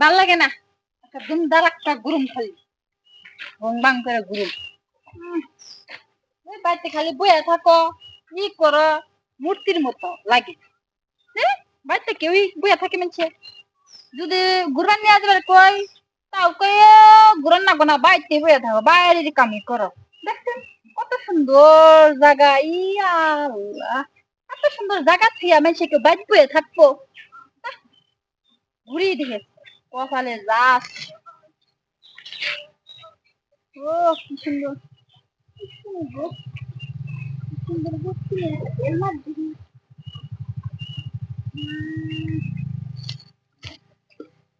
ভালো লাগে না। একটা দুমদার একটা খালি। করে বাড়িতে খালি বইয়া থাকো করো, মূর্তির মতো লাগে। বাড়িতে কেউই বইয়া থাকে মানছে যদি ঘুরবান নিয়ে আসবে কই, তাও কই ঘুরান না না, বাড়িতে বইয়া থাকো, বাইরের কামি করো। দেখছেন কত সুন্দর জায়গা, ইয়া এত সুন্দর জায়গা থিয়া মানুষে কেউ বাড়ি বইয়া থাকব। ঘুরিয়ে দেখে। কপালে ও কি সুন্দর সুন্দর মধ্যে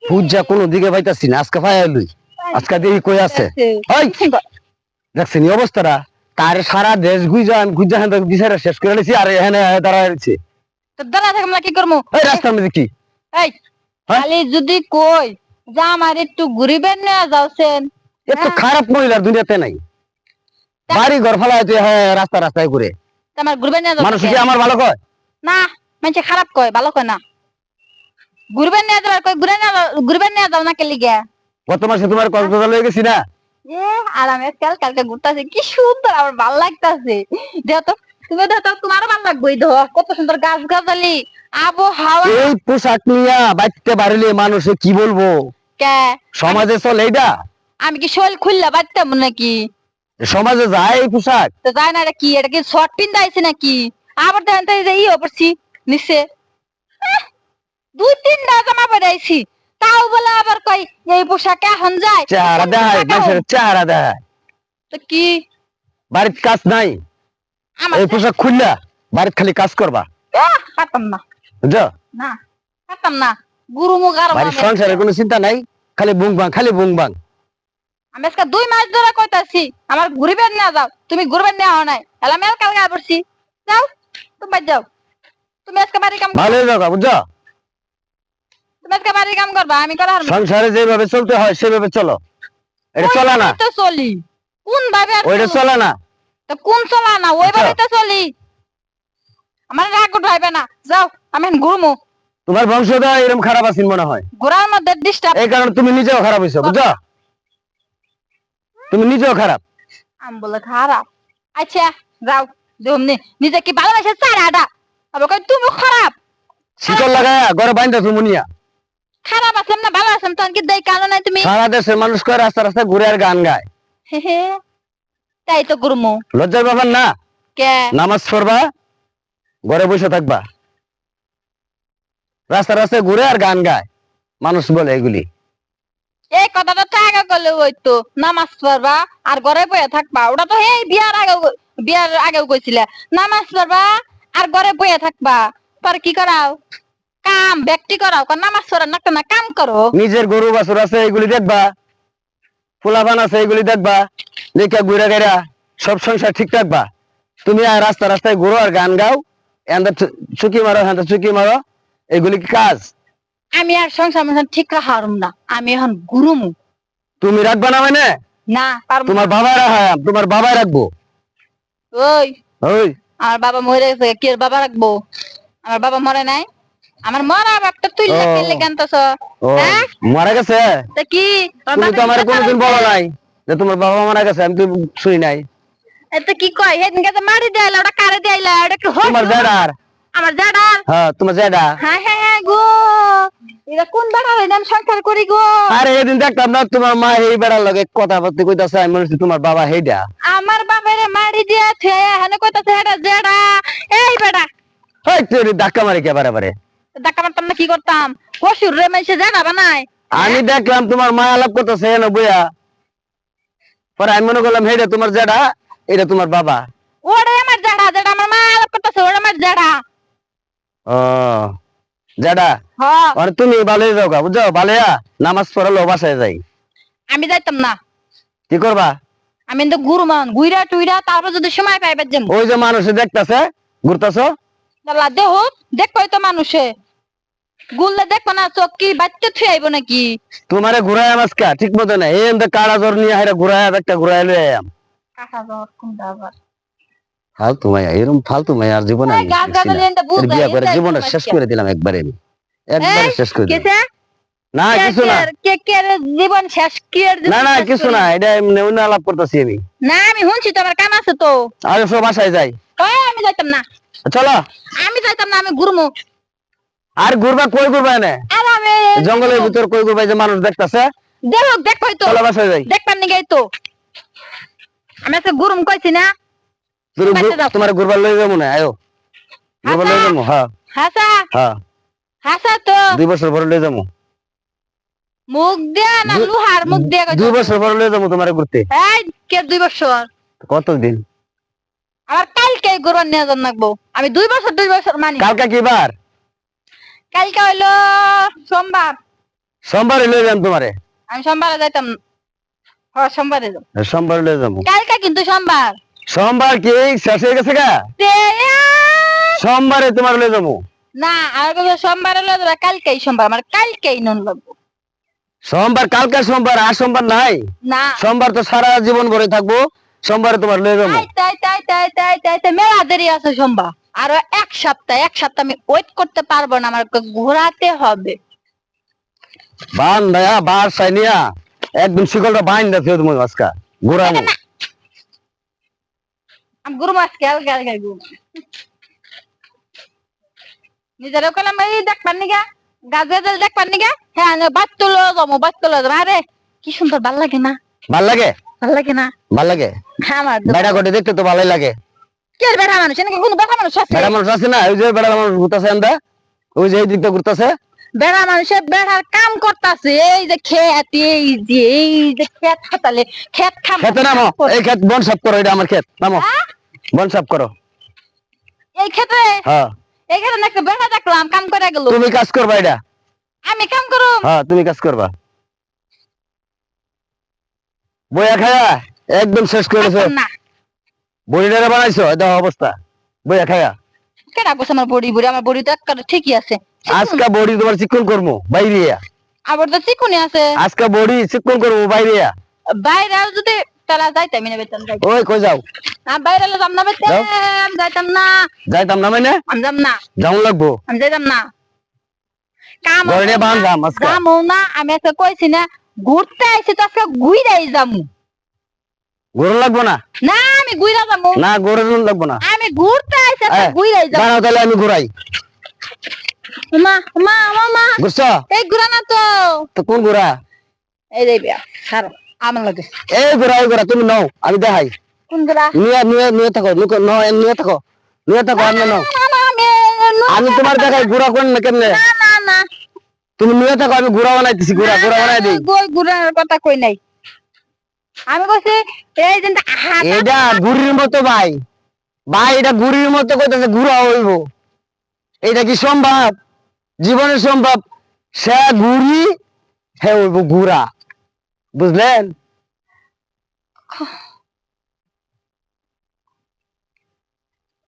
পূজা কোনো দিকে পাইতাছি না আজকে পাই লই। আজকে দেখি কই আছে? দেখছেন এই অবস্থাটা? তার সারা দেশ গুইজা আমি গুইজা বিচারে শেষ করে লেছি আর এখানে দাঁড়ায় রয়েছে। তো দাঁড়া থাকলাম না কি করব এই রাস্তার মধ্যে কি? এই? খালি যদি কই যা আমার একটু ঘুরিবেন না যাওছেন। এত হ্যাঁ। খারাপ মহিলার দুনিয়াতে নাই। বাড়ি ঘর ফেলা হয়েছে হ্যাঁ রাস্তা রাস্তায় ঘুরে। আমার ঘুরবেন না মানুষ কি আমার ভালো কয়? না মানুষে খারাপ কয় ভালো কয় না। ঘুরবেন নিয়ে যাবার কই ঘুরে না ঘুরবেন নিয়ে যাও না কে লিগে গত মাসে তোমার কক্সবাজার লয়ে গেছি না? এ আরামে কাল কালকে ঘুরতেছে কি সুন্দর আমার ভালো লাগতাছে। দেখ তো। তুমি দেখ তো তোমারও ভালো লাগবে দেখো কত সুন্দর গাছ গাছালি আবহাওয়া। এই পোশাক নিয়া বাইতে বাড়িলে মানুষে কি বলব? কে? সমাজে চলে এইটা আমি কি শোল খুললা বাড়তাম নাকি? সমাজে যায় এই পোশাক? তো যায় না এটা কি এটা কি শর্ট পিন্দাইছে নাকি? আবার দেখেন তো এই পড়ছি নিচে। দুই তিনটা জামা পরাইছি তাও বলে আবার কই এই পোশাক এখন যায়। চেহারা দেখায় মানুষের চেহারা দেখায়। তো কি? বাড়িতে কাজ নাই? এই পোশাক খুললা বাড়িতে খালি কাজ করবা। পারতাম না। বুঝছ না পারতাম না। গুরু মুখ বাড়ির সংসারের কোনো চিন্তা নাই খালি বুং বাং খালি বুং বাং আমি আজকে দুই মাস ধরে কইতাছি আমার ঘুরবেন না যাও তুমি ঘুরবেন না হও নাই। এলা মেল কালকে পড়ছি যাও তুমি যাও। তুমি আজকে বাড়ি কাম ভালো যাবা বুঝছ? তুমি আজকে বাড়ি কাম করবা আমি করা হারবো না। সংসারে যেভাবে চলতে হয় সেভাবে চলো। এটা চলে না। তো চলি। কোন ভাবে ওইটা? চলে না। তো কোন চলা না? ওইভাবে আচ্ছা। তো চলি। আমার রাগ উঠাইবে না। যাও আমি ঘুরমু। তোমার বংশটা এরকম খারাপ আছেন মনে হয়। ঘোরার মধ্যে ডিস্টার্ব এই কারণে তুমি নিজেও খারাপ হয়েছো বুঝছ? তুমি নিজেও খারাপ। আমি বলে খারাপ। আচ্ছা যাও নিজে কি ভালোবাসে চার আডা আবার কই তুমি খারাপ? শিকল লাগায় ঘরে বাইন্দা মুনিয়া খারাপ আছে না ভালো আছে তখন কি দেই কারণ নাই তুমি সারা দেশের মানুষ করে রাস্তা রাস্তায় ঘুরে আর গান গায়। হে হে। তাই তো ঘুরমু। লজ্জার ব্যাপার না। কে? নামাজ পড়বা ঘরে বসে থাকবা। রাস্তা রাস্তায় ঘুরে আর গান গায়। মানুষ বলে এগুলি। এই কথাটা তো আগে করলে হইতো। নামাজ পড়বা আর ঘরে বয়ে থাকবা। ওটা তো এই বিয়ার আগে বিয়ার আগেও কইছিলে। নামাজ পড়বা আর ঘরে বয়ে থাকবা। পর কি করাও? কাম ব্যক্তি করাও। কারণ নামাজ পড়া না না কাম করো। নিজের গরু বাছুর আছে এগুলি দেখবা। ফুলাবান আছে এগুলি দেখবা লেখা ঘুরে গেরা সব সংসার ঠিক রাখবা। তুমি আর রাস্তা রাস্তায় ঘুরো আর গান গাও এন্দা চুকি মারো হ্যাঁ চুকি মারো এগুলি কি কাজ? আমি আর সংসার মশান ঠিক রাখারুম না আমি এখন গুরুমু তুমি রাখবা না মানে? না তোমার বাবা রাখা তোমার বাবা রাখব। ওই ওই। আমার বাবা মরে গেছে কি বাবা রাখব? আমার বাবা মরে নাই? আমার মরা বাপটা তুই ও। লেগে লেগানতাছ হ্যাঁ? মারা গেছে? তা কি? তুমি তো আমার কোনোদিন বলো নাই যে তোমার বাবা মারা গেছে আমি তো শুনি নাই। এত কি কয়? হেদিন কাছে মারি দেয়লা ওটা কারে দেয়লা ওটা কি? তোমার জেডার। আমার জাডা হ্যাঁ তোমার জেডা। হ্যাঁ হ্যাঁ হ্যাঁ গো। এটা কোন বেড়া হইলে? আমি সংসার করি গো। আরে এদিন দেখতাম না তোমার মা এই বেড়ার লগে কথা বলতে কইতাছে আমি মনে তোমার বাবা হেডা আমার বাবারে মারি দিয়াছে হানে কইতাছে এটা জেডা এই বেড়া। হেই তুই ধাক্কা মারি কে বারে বারে মারতাম না কি করতাম? কসুর রে মেসে আমি দেখলাম তোমার মা আলাপ করতেছে বইয়া। পরে আমি মনে করলাম তোমার জেডা এটা তোমার বাবা। ওরে আমার জেডা জেডা আমার মা আলাপ করতেছে ওরে আমার জেডা। ও জেডা? হ্যাঁ আর তুমি ভালোই যাও গা বুঝছ? ভালোয়া নামাজ পড়ালো বাসায় যাই। আমি যাইতাম না। কি করবা? আমি তো গুরুমান গুইরা টুইরা তারপর যদি সময় পাইবার যাম। ওই যে মানুষে দেখতাছে ঘুরতাছো? দেহ দেখবই তো মানুষে। গুললে দেখব না চোখ কি বাচ্চা থুয়ে আইব নাকি? তোমারে ঘুরায় মাসকা ঠিক মতো না এই কাড়া জ্বর নিয়ে হাইরা ঘুরায় একটা ঘুরায় লই কাকা যাওয়ার কোনটা আবার ফালতু এরকম ফালতু আর জীবনে আমি বিয়া করে জীবনটা শেষ করে দিলাম একবারে আমি। একবারে শেষ করে দিলাম। না কিছু না। কে- কে জীবন শেষ কি না না কিছু না এটা এমনি অন্য আলাপ করতেছি আমি। না আমি শুনছি তো আমার কাম আছে তো। আরে সব বাসায় যাই। আমি যাইতাম না। চলো। আমি যাইতাম না আমি ঘুরমু। আর ঘুরবা কই ঘুরবা এনে? আর আমি জঙ্গলের ভিতর কই ঘুরবা যে মানুষ দেখতাছে? দেখো দেখো তো। চলো বাসায় যাই। দেখবার নিগে তো। আমি আজকে ঘুরুম কইছি না। তোমার ঘুরবার লই যাব না আয়ো। ঘুরবার লই। যাব হ্যাঁ। হাসা? হ্যাঁ। হাসা তো। দুই বছর পরে লই যাব। মুখ দিয়ে না দু- লুহার মুখ দিয়ে কইছো। দুই বছর পরে লই যাব তোমার ঘুরতে। এই কে দুই বছর? কতদিন? আবার কালকে ঘুরবার নিয়ে যান লাগবো। আমি দুই বছর দুই বছর মানি। কালকা কি বার? কালকে হইল সোমবার। সোমবারে লই যাম তোমারে। আমি সোমবারে যাইতাম। হ্যাঁ সোমবারে যাব। সোমবার লই যাব। কালকে কিন্তু সোমবার। সোমবার কি? শেষ হয়ে গেছে গা? সোমবারে তোমার লই যাব। না আর সোমবারে লয়ে যাবে কালকেই সোমবার। আমার কালকেই নন লাগবো। সোমবার কালকা সোমবার আর সোমবার নাই? না। সোমবার তো সারা জীবন ভরে থাকব সোমবারে তোমার লই যাব। তাই তাই তাই তাই তাই তাই তাই মেলা দেরি আছে সোমবার। আরও এক সপ্তাহ এক সপ্তাহ আমি ওয়েট করতে পারব না আমার ঘোরাতে হবে। বান দয়া বার সাইনিয়া একদম শিকলটা বাইন দেখো তুমি আজকা। ঘুরামো আমি গুরু মাছ খেয়াল খেয়াল গুরু নিজেরও কলাম এই দেখবার নিগা গাছে জল নিগা। হ্যাঁ বাদ তুলো যাব বাদ তুলো আরে কি সুন্দর ভালো লাগে না। ভালো লাগে? ভালো লাগে না। ভালো লাগে? হ্যাঁ আমার কোটে দেখতে তো ভালোই লাগে। কে বেড়া মানুষ? এখানে কোনো বেড়া মানুষ আছে? বেড়া মানুষ আছে না? ওই যে বেড়া মানুষ ঘুরতেছে আমরা ওই যে এই দিকটা ঘুরতেছে। বেড়া মানুষের বেড়ার কাম করতেছে। এই যে খেত এই যে এই যে খেত খাতালে খেত খাম খেতে নামো। এই ক্ষেত বন সাফ করো এটা আমার ক্ষেত। নামো। বন সাফ করো। এই ক্ষেত্রে হ্যাঁ। একটা বেড়া দেখলাম কাম করে গেল। তুমি কাজ করবা এটা। আমি কাম হ্যাঁ তুমি কাজ করবা। বইয়া খায়া একদম শেষ করেছ না। বড়িটা বানাইছো? এটা অবস্থা। বইয়া খায়া কেডা বসে আমার বড়ি? বুড়ি আমার বড়ি তো একেবারে ঠিকই আছে। আজকা বড়ি তোমার চিকন করব বাইরে আবার তো চিকুনি আছে। আজকা বড়ি চিকন করব বাইরে বাইরে যদি তারা যাইতাম না বেতন ওই কই যাও? আমি বাইরে যাম না বেতন যাইতাম না। যাইতাম না মানে? আমি যাম না। যাও লাগবো। আমি যাইতাম না। কাম নিয়ে বান যাম আজকে। যামো না আমি আজকে কইছি না ঘুরতে আইছি তো আজকে ঘুইরাই যামু। গরু লাগবো না? না আমি ঘুইরা যামু না গরু লাগবো না। আমি ঘুরতে আইছি হ্যাঁ। ঘুইরাই যামু দাঁড়াও তাহলে আমি ঘুরাই। মা মা মা মা বুঝছ এই ঘুরা না তো। তো কোন ঘুরা? এই রে বিয়া সারো আমার লাগে। এই ঘুরা এই ঘুরা তুমি নাও আমি দেখাই। কোন ঘুরা? নিয়ে নিয়ে নিয়ে থাকো নুকো- নাও, নিয়ে থাকো। নিয়ে থাকো আমি নাও আমি তোমার দেখাই ঘুরা কোন না কেমনে? না না না। তুমি নিয়ে থাকো আমি ঘুরা বানাইতেছি ঘুরা ঘুরা বানাই দিই। গই ঘুরানোর কথা কই নাই। আমি কইছি এই দিন এটা গুড়ির মতো ভাই। ভাই এটা গুড়ির মতো কইতাছে গুড়া হইব। এটা কি সম্ভব? জীবনে সম্ভব। সে ঘুরি হে হইব গুড়া। বুঝলেন?